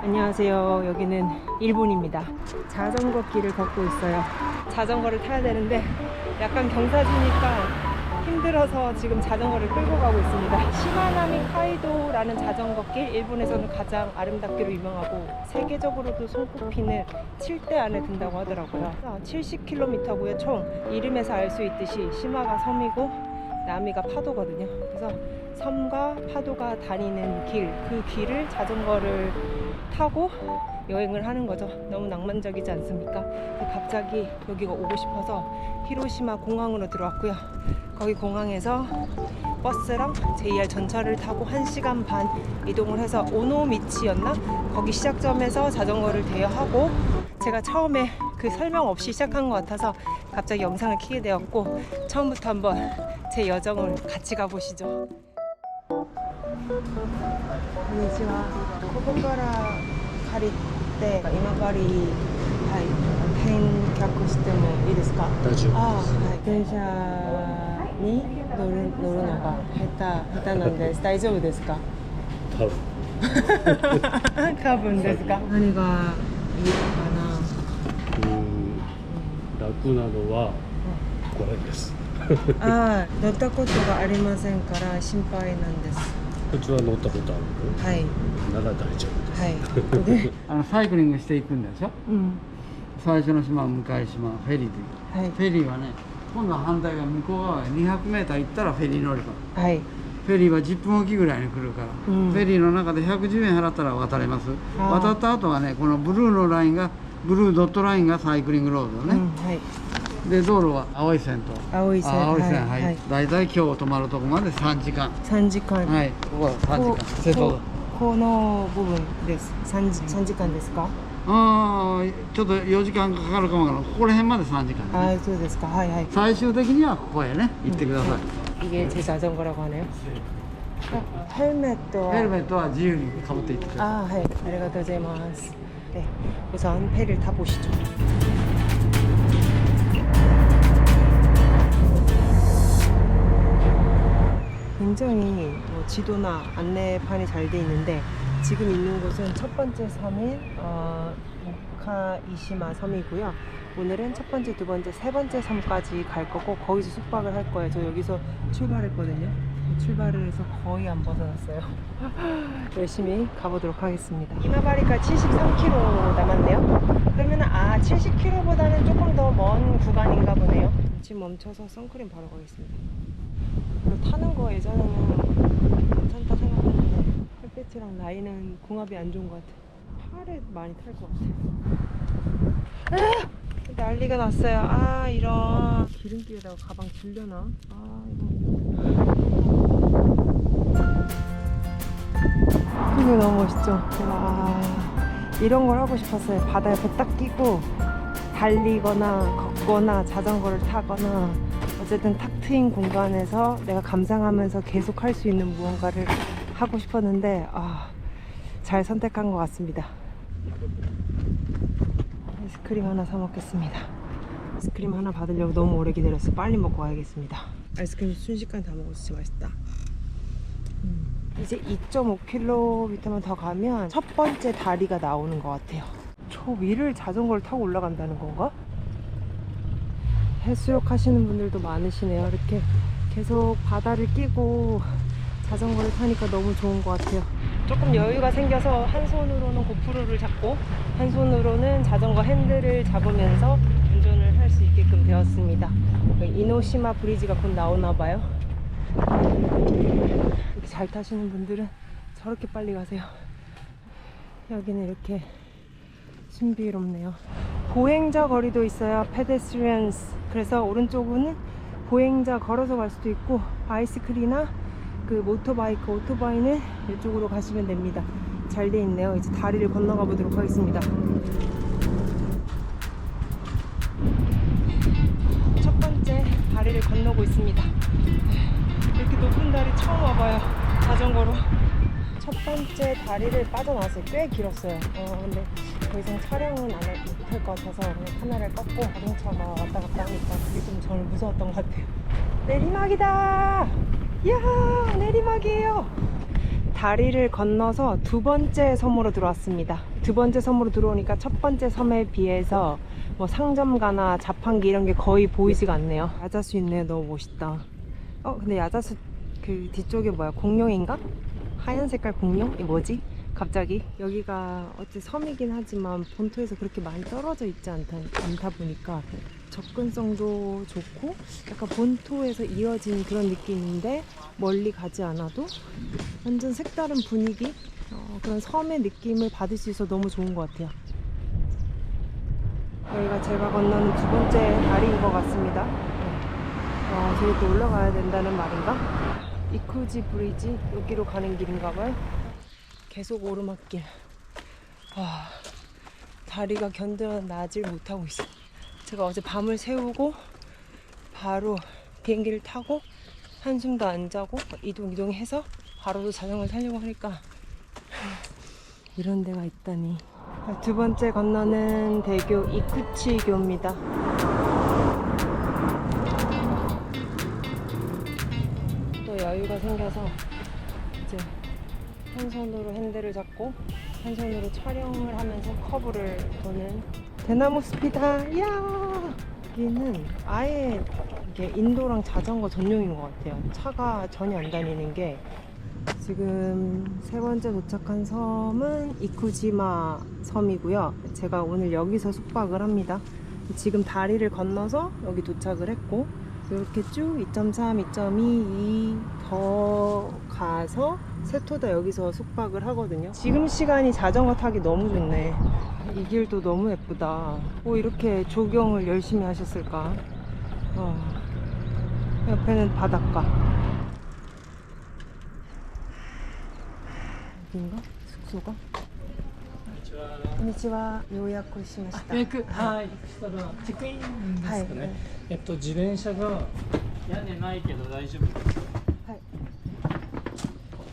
안녕하세요. 여기는 일본입니다. 자전거 길을 걷고 있어요. 자전거를 타야 되는데 약간 경사지니까 힘들어서 지금 자전거를 끌고 가고 있습니다. 시마나미 카이도라는 자전거 길, 일본에서는 가장 아름답기로 유명하고 세계적으로도 손꼽히는 7대 안에 든다고 하더라고요. 70km고요, 총. 이름에서 알 수 있듯이 시마가 섬이고 나미가 파도거든요. 그래서 섬과 파도가 다니는 길, 그 길을 자전거를 타고 여행을 하는 거죠. 너무 낭만적이지 않습니까? 갑자기 여기가 오고 싶어서 히로시마 공항으로 들어왔고요. 거기 공항에서 버스랑 JR 전철을 타고 1시간 반 이동을 해서 오노미치였나? 거기 시작점에서 자전거를 대여하고 제가 처음에 그 설명 없이 시작한 것 같아서 갑자기 영상을 키게 되었고 처음부터 한번 제 여정을 같이 가보시죠. 네, 안녕하세요. ここから借りて今治はい返却してもいいですか？大丈夫ああはい。電車に乗る乗るのが下手下手なんです。大丈夫ですか？多分 多分ですか？何がいいのかうん楽なのはこれですな。ああ乗ったことがありませんから心配なんです。こっちは乗ったことあはい。るのなら大丈夫です、はい。で、あのサイクリングしていくんでしょ？うん。最初の島は向かい島フェリーで。はい。フェリーはね今度は反対側向こう側へ 200m 行ったらフェリー乗れば。はい。フェリーは10分おきぐらいに来るから、うん。フェリーの中で110円払ったら渡れます？渡った後はねこのブルーのラインがブルードットラインがサイクリングロードね、うんはいで道路は青い線と青い線あ青い線はいい、ははい大体今日泊まるとこまで3時間三時間。はいここは3時間瀬戸ここの部分です。三時三時間ですか？ああちょっと4時間かかるかもわからんここら辺まで3時間、ねあ、そうですか。はいはい。最終的にはここへね行ってください、 이게 제 자전거라고 하네요. 어, 헬멧도. ヘルメットは自由にかぶっていってください 아, 네. 아리가토 고자이마스. 네. 우선 배를 타 보시죠. 굉장히 뭐 지도나 안내판이 잘 돼 있는데 지금 있는 곳은 첫 번째 섬인 어, 오카이시마 섬이고요. 오늘은 첫 번째, 두 번째, 세 번째 섬까지 갈 거고 거기서 숙박을 할 거예요. 저 여기서 출발했거든요. 출발을 해서 거의 안 벗어났어요. 열심히 가보도록 하겠습니다. 이마바리가 73km 남았네요. 그러면 아 70km보다는 조금 더 먼 구간인가 보네요. 지금 멈춰서 선크림 바로 가겠습니다. 타는 거 예전에는 괜찮다 생각했는데 햇빛이랑 나이는 궁합이 안 좋은 것 같아. 팔에 많이 탈 것 같아. 아! 난리가 났어요. 아 이런 기름기에다가 가방 질려나? 아 이거 이거 너무 멋있죠? 와 이런 걸 하고 싶었어요. 바다에 배 딱 끼고 달리거나 걷거나 자전거를 타거나 어쨌든 탁 트인 공간에서 내가 감상하면서 계속 할 수 있는 무언가를 하고 싶었는데 아, 잘 선택한 것 같습니다. 아이스크림 하나 사 먹겠습니다. 아이스크림 하나 받으려고 너무 오래 기다렸어. 빨리 먹고 가야겠습니다. 아이스크림 순식간에 다 먹어서 진짜 맛있다. 음, 이제 2.5km만 더 가면 첫 번째 다리가 나오는 것 같아요. 저 위를 자전거를 타고 올라간다는 건가? 해수욕 하시는 분들도 많으시네요. 이렇게 계속 바다를 끼고 자전거를 타니까 너무 좋은 것 같아요. 조금 여유가 생겨서 한 손으로는 고프로를 잡고 한 손으로는 자전거 핸들을 잡으면서 운전을 할 수 있게끔 되었습니다. 그 이노시마 브리지가 곧 나오나 봐요. 이렇게 잘 타시는 분들은 저렇게 빨리 가세요. 여기는 이렇게 신비롭네요. 보행자 거리도 있어요. pedestrians. 그래서 오른쪽은 보행자 걸어서 갈 수도 있고 바이스클이나 그 모토바이크, 오토바이는 이쪽으로 가시면 됩니다. 잘 돼 있네요. 이제 다리를 건너가 보도록 하겠습니다. 첫 번째 다리를 건너고 있습니다. 이렇게 높은 다리 처음 와봐요. 자전거로. 첫 번째 다리를 빠져나왔어요. 꽤 길었어요. 어, 근데 더 이상 촬영은 안 할- 못할 것 같아서 그냥 카메라를 껐고 자동차가 왔다 갔다 하니까 그게 좀 저는 무서웠던 것 같아요. 내리막이다! 이야, 내리막이에요! 다리를 건너서 두 번째 섬으로 들어왔습니다. 두 번째 섬으로 들어오니까 첫 번째 섬에 비해서 뭐 상점가나 자판기 이런 게 거의 보이지가 않네요. 야자수 있네. 너무 멋있다. 어, 근데 야자수 그 뒤쪽에 뭐야? 공룡인가? 하얀 색깔 공룡? 이 뭐지? 갑자기 여기가 어째 섬이긴 하지만 본토에서 그렇게 많이 떨어져 있지 않다, 않다 보니까 접근성도 좋고 약간 본토에서 이어진 그런 느낌인데 멀리 가지 않아도 완전 색다른 분위기 어, 그런 섬의 느낌을 받을 수 있어 너무 좋은 것 같아요. 여기가 제가 건너는 두 번째 다리인 것 같습니다. 네. 와, 저기 또 올라가야 된다는 말인가? 이쿠지 브리지 여기로 가는 길인가 봐요. 계속 오르막길. 와, 다리가 견뎌나질 못하고 있어. 제가 어제 밤을 새우고 바로 비행기를 타고 한숨도 안 자고 이동 이동해서 바로도 자전거를 타려고 하니까 이런 데가 있다니. 두 번째 건너는 대교 이쿠치교입니다. 손으로 핸들을 잡고 한 손으로 촬영을 하면서 커브를 도는 대나무 숲이다. 이야! 여기는 아예 이게 인도랑 자전거 전용인 것 같아요. 차가 전혀 안 다니는 게 지금 세 번째 도착한 섬은 이쿠지마 섬이고요. 제가 오늘 여기서 숙박을 합니다. 지금 다리를 건너서 여기 도착을 했고 이렇게 쭉 2.3, 2.2, 2 더 가서 세토다 여기서 숙박을 하거든요. 지금 시간이 자전거 타기 너무 좋네. 이 길도 너무 예쁘다. 뭐 이렇게 조경을 열심히 하셨을까? 어. 옆에는 바닷가. 여긴가? 숙소가? こんにちは。予約しました。はいそしたらチェックインですかね、はいえっと自転車が屋根ないけど大丈夫ですはい。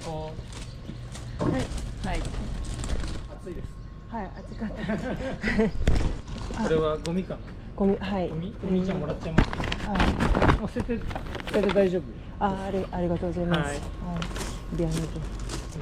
こはい。こはい暑いですはい。暑かった。これはゴミかな？ゴミ、はい。ゴミ？ゴミじゃもらっちゃいますはい。乗せてそれで大丈夫？あ、あり、ありがとうございます。はいはい。ビアネ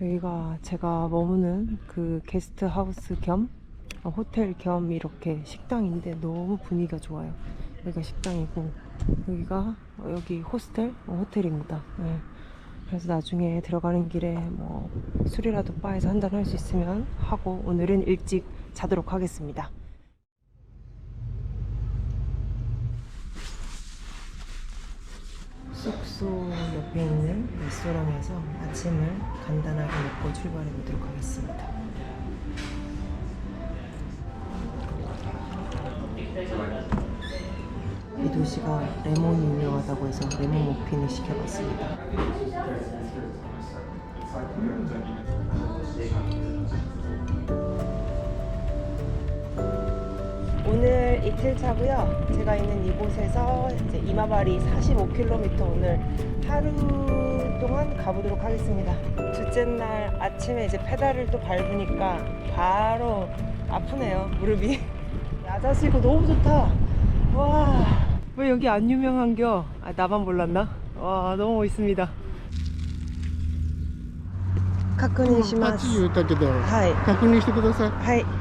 여기가 제가 머무는 그 게스트 하우스 겸 어, 호텔 겸 이렇게 식당인데 너무 분위기가 좋아요. 여기가 식당이고 여기가 어, 여기 호스텔 어, 호텔입니다. 네. 그래서 나중에 들어가는 길에 뭐 술이라도 바에서 한잔 할 수 있으면 하고 오늘은 일찍 자도록 하겠습니다. 숙소 옆에 있는 레스토랑에서 아침을 간단하게 먹고 출발해 보도록 하겠습니다. 이 도시가 레몬이 유명하다고 해서 레몬 머핀을 시켜봤습니다. 오늘 이틀 차고요. 제가 있는 이곳에서 이제 이마바리 45km 오늘 하루 동안 가보도록 하겠습니다. 둘째 날 아침에 이제 페달을 또 밟으니까 바로 아프네요 무릎이. 야자수 고 너무 좋다. 와, 왜 여기 안 유명한겨? 아, 나만 몰랐나? 와, 너무 멋있습니다. 確認します。 8言ったけど、はい。確認してください。はい。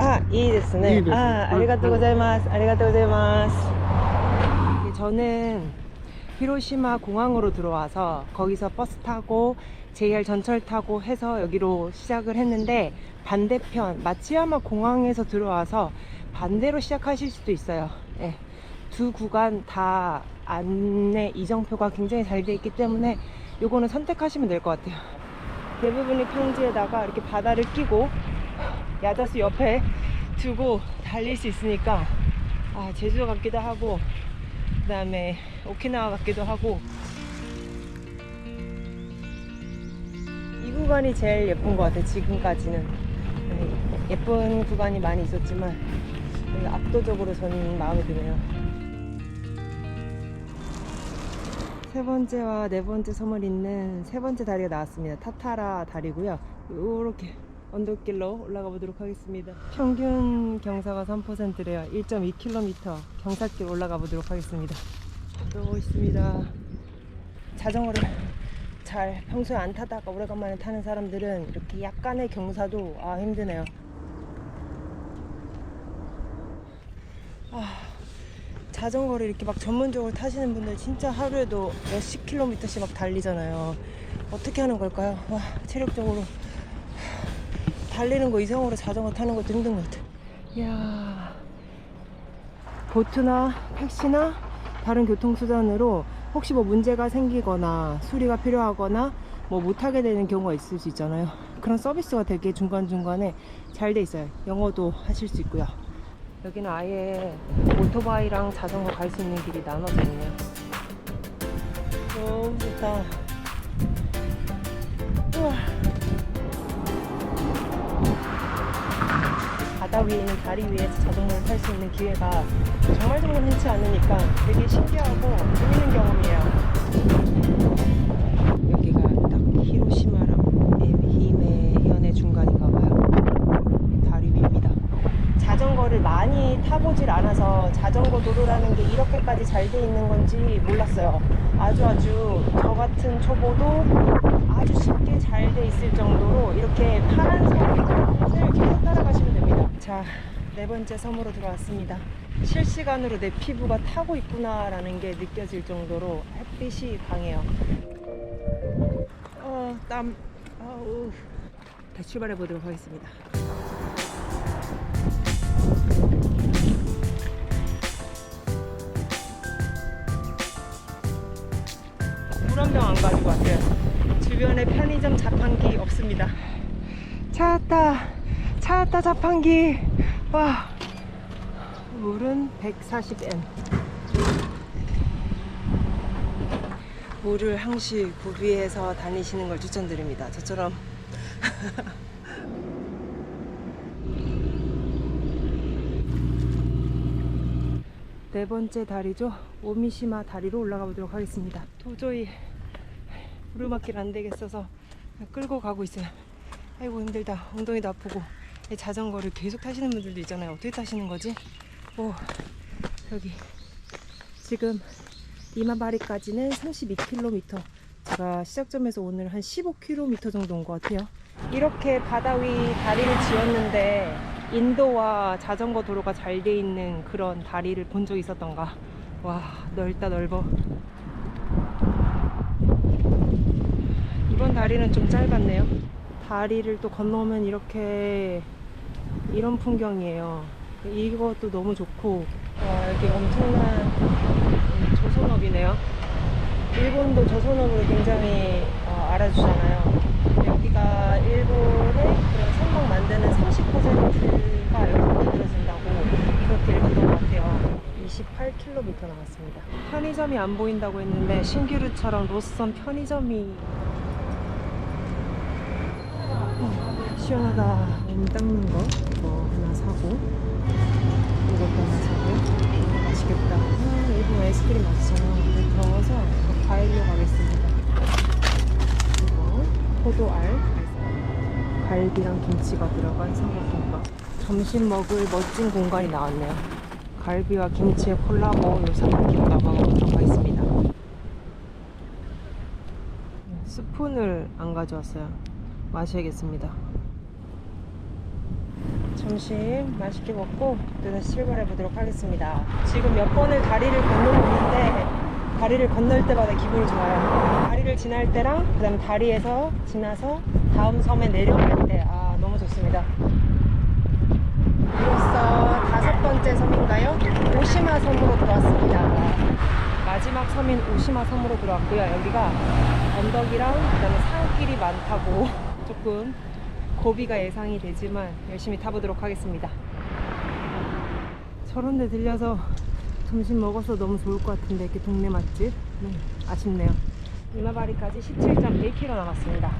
아, あいいですねいいですねあありがとうございますありがとうございます저는히로시마공항으로들어와서거기서버스타고 아, JR 전철 타고 해서 여기로 시작을 했는데 반대편 마치야마 공항에서 들어와서 반대로 시작하실 수도 있어요. 네. 두 구간 다 안내 이정표가 굉장히 잘 돼 있기 때문에 이거는 선택하시면 될 것 같아요. 대부분이 평지에다가 이렇게 바다를 끼고 야자수 옆에 두고 달릴 수 있으니까 아 제주도 같기도 하고 그 다음에 오키나와 같기도 하고. 이 구간 구간이 제일 예쁜 것 같아 지금까지는. 네, 예쁜 구간이 많이 있었지만 여기 압도적으로 저는 마음에 드네요. 세 번째와 네 번째 섬을 잇는 세 번째 다리가 나왔습니다. 타타라 다리고요. 이렇게 언덕길로 올라가 보도록 하겠습니다 평균 경사가 3%래요 1.2km 경사길 올라가 보도록 하겠습니다 너무 있습니다 자전거를 잘 평소에 안 타다가 오래간만에 타는 사람들은 이렇게 약간의 경사도 아 힘드네요. 아 자전거를 이렇게 막 전문적으로 타시는 분들 진짜 하루에도 몇십 킬로미터씩 막 달리잖아요. 어떻게 하는 걸까요? 와 체력적으로 달리는 거 이상으로 자전거 타는 것도 힘든 것 같아. 이야 보트나 택시나 다른 교통수단으로 혹시 뭐 문제가 생기거나 수리가 필요하거나 뭐 못하게 되는 경우가 있을 수 있잖아요. 그런 서비스가 되게 중간중간에 잘 돼 있어요. 영어도 하실 수 있고요. 여기는 아예 오토바이랑 자전거 갈 수 있는 길이 나눠져 있네요. 너무 좋다. 우와. 바다 위에 있는 다리 위에서 자전거를 탈수 있는 기회가 정말 정말 흔치 않으니까 되게 신기하고 재밌는 경험이에요. 여기가 딱 히로시마랑 에히메 현의 중간인가 봐요. 다리 위입니다. 자전거를 많이 타보질 않아서 자전거 도로라는 게 이렇게까지 잘 돼 있는 건지 몰랐어요. 아주 아주 저 같은 초보도 아주 쉽게 잘 돼 있을 정도로 이렇게 파란 선을 계속 따라가시면 됩니다. 자, 네 번째 섬으로 들어왔습니다. 실시간으로 내 피부가 타고 있구나라는 게 느껴질 정도로 햇빛이 강해요. 어, 땀, 아우. 다시 출발해 보도록 하겠습니다. 물 한 병 안 가지고 왔어요. 주변에 편의점 자판기 없습니다. 찾았다 자판기. 와. 물은 140엔. 물을 항시 구비해서 다니시는 걸 추천드립니다. 저처럼 네 번째 다리죠. 오미시마 다리로 올라가 보도록 하겠습니다. 도저히 오르막길 안 되겠어서 끌고 가고 있어요. 아이고 힘들다. 엉덩이도 아프고 이 자전거를 계속 타시는 분들도 있잖아요. 어떻게 타시는 거지? 오 여기 지금 이마바리까지는 32km. 제가 시작점에서 오늘 한 15km 정도 온 것 같아요. 이렇게 바다 위 다리를 지었는데 인도와 자전거 도로가 잘 돼 있는 그런 다리를 본 적이 있었던가. 와, 넓다 넓어. 이번 다리는 좀 짧았네요. 다리를 또 건너면 이렇게 이런 풍경이에요. 이것도 너무 좋고, 와, 여기 엄청난 음, 조선업이네요. 일본도 조선업으로 굉장히 어, 알아주잖아요. 여기가 일본의 그런 성공 만드는 30%가 여기 만들어진다고 그렇게 읽었던 것 같아요. 28km 남았습니다. 편의점이 안 보인다고 했는데 신기루처럼 로스선 편의점이 음, 시원하다. 몸 닦는 거 사고 이것도 하나 사고요. 맛있겠다. 아, 일본 아이스크림 맛있잖아. 근데 더워서 과일로 가겠습니다. 이거 포도알 갈비랑 김치가 들어간 삼각김밥 점심 먹을 멋진 공간이 나왔네요 갈비와 김치의 콜라보 요 삼각김밥 먹어보도록 하겠습니다 스푼을 안 가져왔어요 마셔야겠습니다 점심 맛있게 먹고 또 다시 출발해 보도록 하겠습니다 지금 몇 번을 다리를 건너고 있는데 다리를 건널 때마다 기분이 좋아요. 다리를 지날 때랑 그 다음 다리에서 지나서 다음 섬에 내려갈 때 아 너무 좋습니다. 이로써 다섯 번째 섬인가요? 오시마 섬으로 들어왔습니다. 마지막 섬인 오시마 섬으로 들어왔고요. 여기가 언덕이랑 그 다음에 산길이 많다고 조금 고비가 예상이 되지만 열심히 타보도록 하겠습니다. 저런 데 들려서 점심 먹어서 너무 좋을 것 같은데 이렇게 동네 맛집 네, 아쉽네요 이마바리까지 17.1km 남았습니다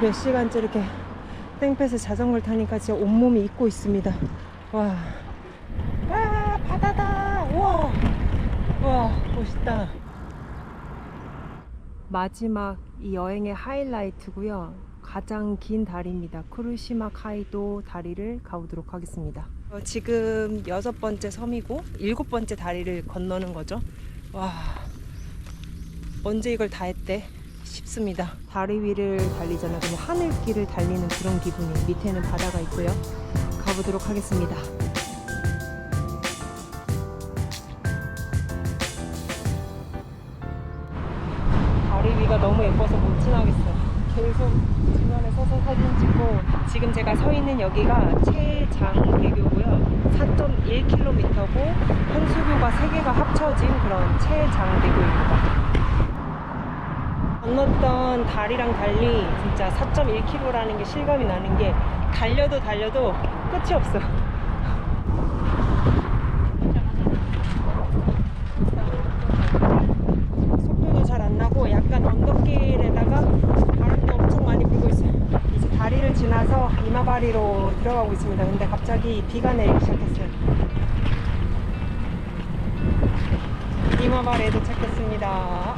몇 시간째 이렇게 땡볕에 자전거를 타니까 진짜 온몸이 잊고 있습니다. 와. 와, 바다다! 우와! 와, 멋있다. 마지막 이 여행의 하이라이트고요. 가장 긴 다리입니다. 쿠르시마 카이도 다리를 가보도록 하겠습니다. 어, 지금 여섯 번째 섬이고 일곱 번째 다리를 건너는 거죠. 와, 언제 이걸 다 했대 싶습니다. 다리 위를 달리잖아. 그냥 하늘길을 달리는 그런 기분이 밑에는 바다가 있고요. 가보도록 하겠습니다. 다리 위가 너무 예뻐서 못 지나겠어요. 계속 중간에 서서 사진 찍고 지금 제가 서 있는 여기가 최장대교고요. 4.1km고 현수교가 3개가 합쳐진 그런 최장대교입니다. 건넜던 다리랑 달리 진짜 4.1km라는 게 실감이 나는 게 달려도 달려도 끝이 없어. 속도도 잘 안 나고 약간 언덕길에다가 바람도 엄청 많이 불고 있어요. 이제 다리를 지나서 이마바리로 들어가고 있습니다. 근데 갑자기 비가 내리기 시작했어요. 이마바리에 도착했습니다.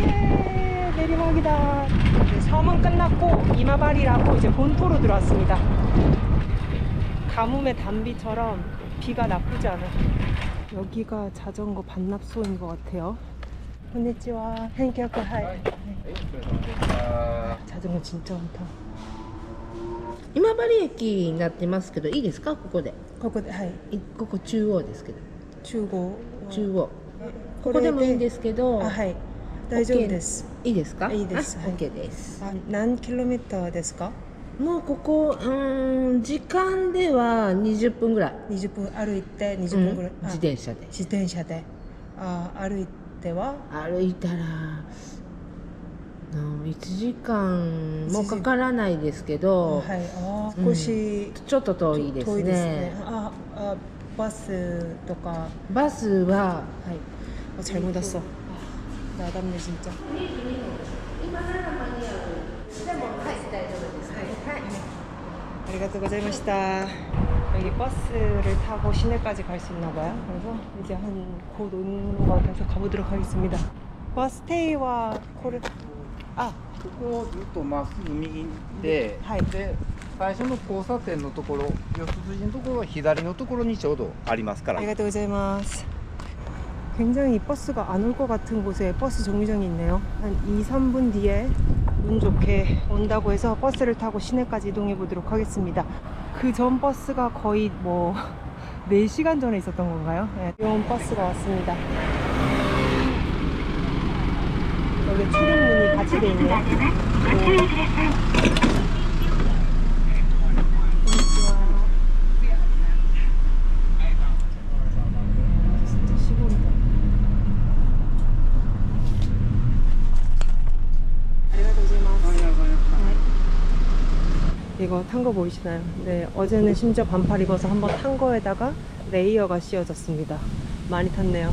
예, 내리막이다. 섬은 끝났고 이마바리라고 이제 본토로 들어왔습니다. 가뭄의 단비처럼 비가 나쁘지 않아요. 여기가 자전거 반납소인 것 같아요. konnichiwa. 땡큐 하이. 자전거 진짜 많다. 今治駅になってますけどいいですか？ここで。ここではい。ここ中央ですけど。中央中央。ここでもいいんですけどはい。大丈夫です。いいですか？いいです、はい、OK です。何キロメーターですか？もうここうん時間では20分ぐらい。20分。歩いて20分ぐらい、うん、自転車で。自転車で。あ歩いては？歩いたら1時間もかからないですけど、はい。あうん少しちょっと遠いですね遠いですね。あ、あバスとか。はバスは 이. 어, 잘못 왔어. 아, 나답네 진짜. 아리가또 고자이마시다. 여기 버스를 타고 시내까지 갈 수 있나 봐요. 그래서 이제 한 곧 오는 것 같아서 가보도록 하겠습니다. 버스테이와 코르 아, ここをずっとまっすぐ右で、はいで最初の交差点のところ四つ筋のところ左のところにちょうどありますから 아리가또 고자이마스. 굉장히 이 버스가 안 올 것 같은 곳에 버스 정류장이 있네요. 한 2, 3분 뒤에 운 좋게 온다고 해서 버스를 타고 시내까지 이동해 보도록 하겠습니다. 그 전 버스가 거의 뭐 4시간 전에 있었던 건가요? 네, 이런 버스가 왔습니다. 여기 출입문이 같이 돼 있네요. 이거 탄 거 보이시나요? 네, 어제는 심지어 반팔 입어서 한번 탄 거에다가 레이어가 씌워졌습니다. 많이 탔네요.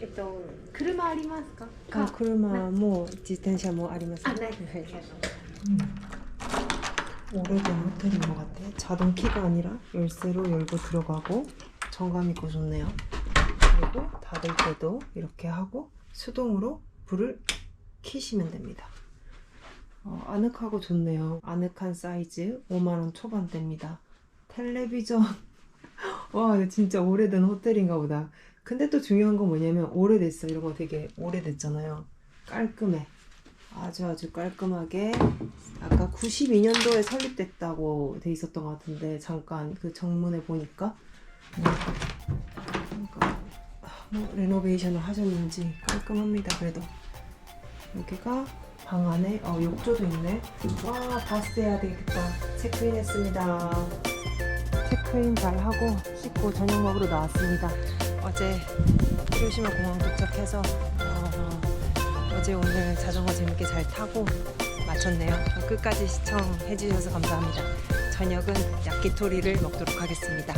えっと車ありますかあか車も自転車もあります。あないはい。 오래된 호텔인 것 같아. 자동 키가 아니라 열쇠로 열고 들어가고 정감 있고 좋네요. 그리고 닫을 때도 이렇게 하고 수동으로 불을 켜시면 됩니다. 어, 아늑하고 좋네요. 아늑한 사이즈 5만원 초반대입니다. 텔레비전 와 이거 진짜 오래된 호텔인가 보다. 근데 또 중요한 건 뭐냐면 오래됐어. 이런 거 되게 오래됐잖아요. 깔끔해. 아주 아주 깔끔하게 아까 92년도에 설립됐다고 돼 있었던 것 같은데 잠깐 그 정문에 보니까 네. 그러니까 뭐 레노베이션을 하셨는지 깔끔합니다 그래도 여기가 방 안에 어 욕조도 있네 와 바스 해야 되겠다 체크인 했습니다 체크인 잘 하고 씻고 저녁 먹으러 나왔습니다. 어제 히로시마 공항 도착해서 어, 어제 오늘 자전거 재밌게 잘 타고 마쳤네요. 끝까지 시청해 주셔서 감사합니다. 저녁은 야끼토리를 먹도록 하겠습니다.